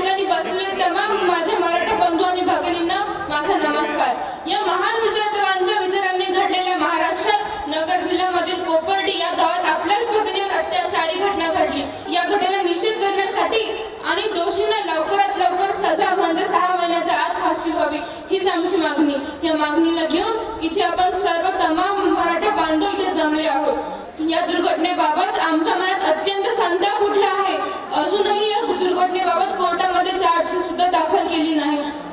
ठिकाणी बसले तमाम माझ्या मराठा बंधू आणि भगिनींना माझा नमस्कार. या महान विजयत्वांच्या विचारांनी घडलेल्या महाराष्ट्रात नगर जिल्ह्यामधील कोपर्डी या गावात आपल्याच भगिनीवर अत्याचारी घटना घडली. या घटना निश्चित करण्यासाठी आणि दोषींना लवकरात लवकर सजा म्हणजे सहा महिन्याच्या आत फाशी व्हावी हीच आमची मागणी. या मागणीला घेऊन इथे आपण सर्व तमाम मराठा बांधव इथे जमले आहोत. या दुर्घटनेबाबत आम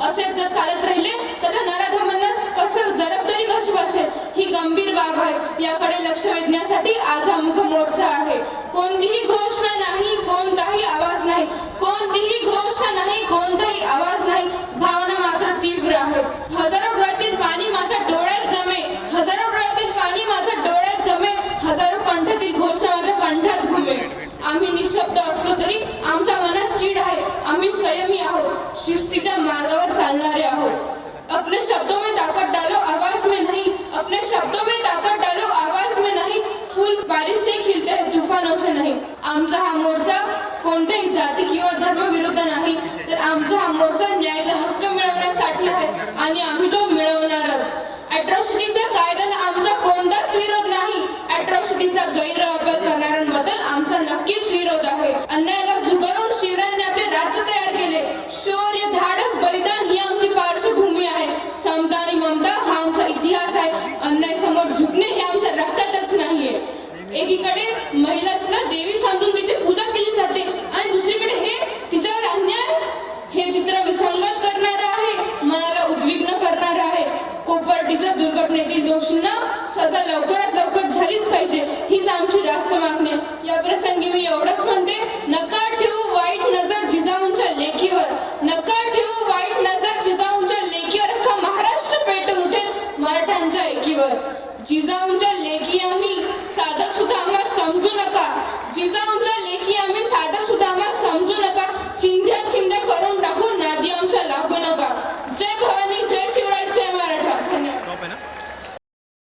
असेच जर चालत राहिले तर त्या नराधमांना कसं जबाबदारी कशी बसेल? ही गंभीर बाब आहे. याकडे लक्ष वेधण्यासाठी आज हा मुख मोर्चा आहे. कोणतीही घोषणा नाही कोणताही आवाज नाही. कोणतीही घोषणा नाही कोणताही आवाज नाही. भावना मात्र तीव्र आहे. हजारो डोळ्यातील पाणी माझ्या डोळ्यात जमे. हजारो डोळ्यातील पाणी माझ्या डोळ्यात जमे. हजारो कंठातील घोषणा माझ्या कंठात घुमे. आम्ही निशब्द असलो तरी आमच्या चीड आहे. आम्ही संयमी आहोत. शिस्तीच्या मार्गावर चालणारे आहोत. अपने शब्दों में ताकत डालो आवाज में नहीं. अपने शब्दों में ताकत डालो आवाज में नहीं. फूल बारिश से खिलते हैं तूफानों से नहीं. आमचा हा मोर्चा कोणत्याही जाती किंवा धर्म विरुद्ध नाही. तर आमचा हा मोर्चा न्यायाचा हक्क मिळवण्यासाठी आहे आणि आम्ही तो मिळवणारच. अॅट्रॉसिटीच्या कायद्याला आमचा कोणताच विरोध नाही. अॅट्रॉसिटीचा गैरवापर करणाऱ्यांबद्दल आमचा नक्कीच विरोध आहे. अन्यायाला झुगारून आहे अन्याय समोर झुकणे हे आमच्या रक्तातच नाहीये. एकीकडे महिलांना देवी समजून तिची पूजा केली जाते आणि दुसरीकडे हे तिच्यावर अन्याय हे चित्र विसंगत करणार आहे मनाला उद्विग्न करणार आहे. कोपर्टीच्या दुर्घटनेतील दोषींना सजा लवकरात लवकर झालीच पाहिजे हीच आमची रास्त मागणी. मराठ्यांच्या एकीवर जिजाऊंच्या लेखी आम्ही साधं सुद्धा आम्हाला समजू नका. जिजाऊंच्या लेखी आम्ही साधं सुद्धा आम्हाला समजू नका. चिंध्या चिंध्या करून टाकू. नादी आमच्या लागू नका. जय